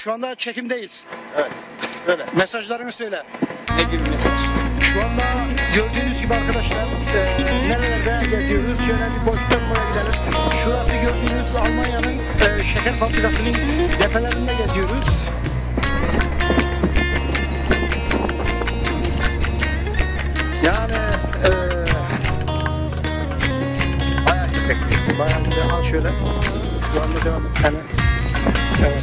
Şu anda çekimdeyiz. Evet. Söyle. Mesajlarını söyle. Ne gibi mesaj? Şu anda gördüğünüz gibi arkadaşlar e, nerelerde geziyoruz? Şöyle bir boş dönmeye gidelim. Şurası gördüğünüz Almanya'nın e, şeker fabrikasının depelerinde geziyoruz. Yani e, Bayağı yüksek. bayağı bir al şöyle. Şu anda devam et. Yani, evet.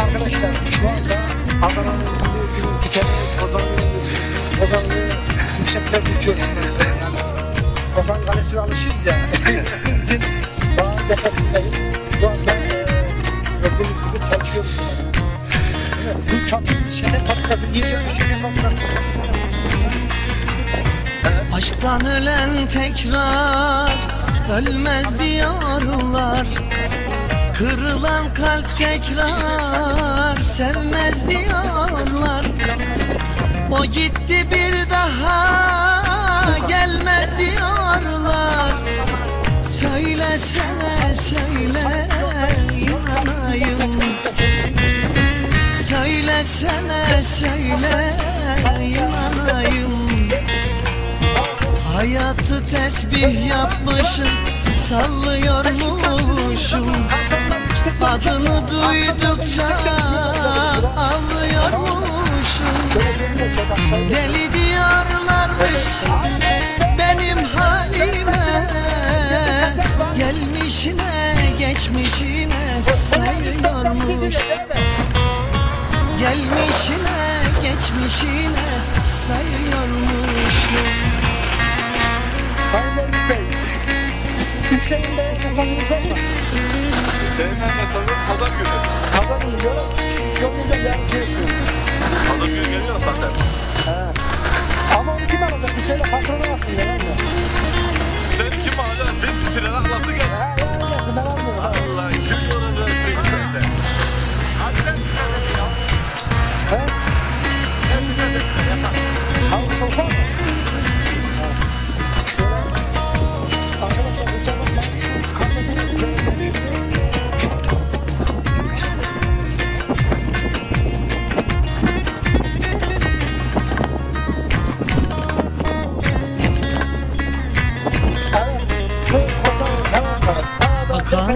Arkadaşlar şu anda Adana'nın Kozanlı, Kozanlı yükseklerde uçuyoruz. Yani Kozan Kalesi'ne alışırız ya. Daha defasindeyiz. Şu anda bu çapımız şeker fabrikası, iyice bir şeker fabrikası. Aşktan ölen tekrar ölmez diyorlar Kırılan kalp tekrar sevmez diyorlar O gitti bir daha gelmez diyorlar Söylesene söyle inanayım. Söylesene söyle inanayım. Hayatı tesbih yapmışım Sallıyormuşum. Adını duydukça Ağlıyormuşum. Deli diyorlarmış Benim halime. Gelmişine geçmişine sayıyormuş. Gelmişine geçmişine sayıyormuşum Hüseyin Bey'e kazanımız günü. Kazanımız yok.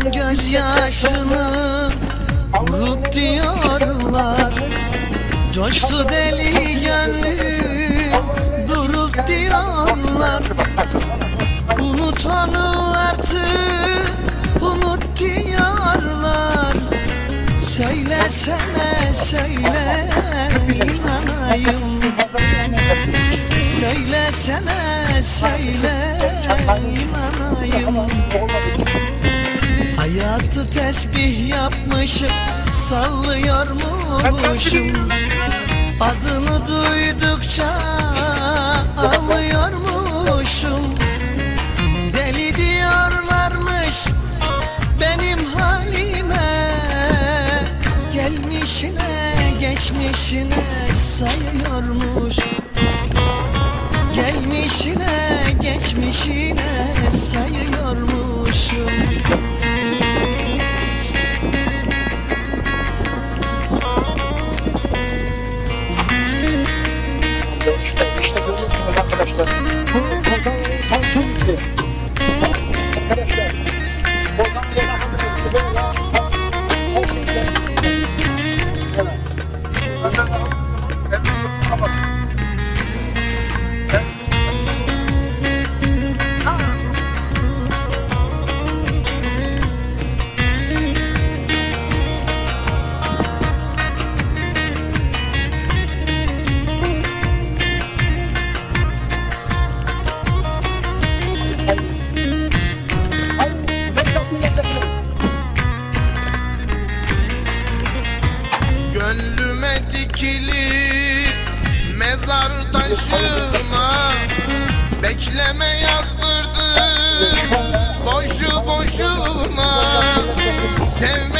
Akan gözyaşını unut diyorlar. Coştu deli gönlüm durut diyorlar. Unut onu artık unut diyorlar. Söylesene söyle inanayım. Söylesene söyle inanayım Hayatı tesbih yapmışım Sallıyormuşum. Adını duydukça Ağlıyormuşum. Deli diyorlarmış Benim halime. Gelmişine geçmişine sayıyormuş Спасибо. Bekleme yazdırdı boşu boşuna. Sevmemiş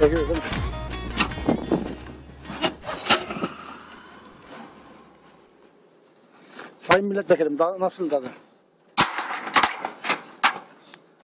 Çekiyoruz değil mi? Sayın milletvekilim nasıl tadı?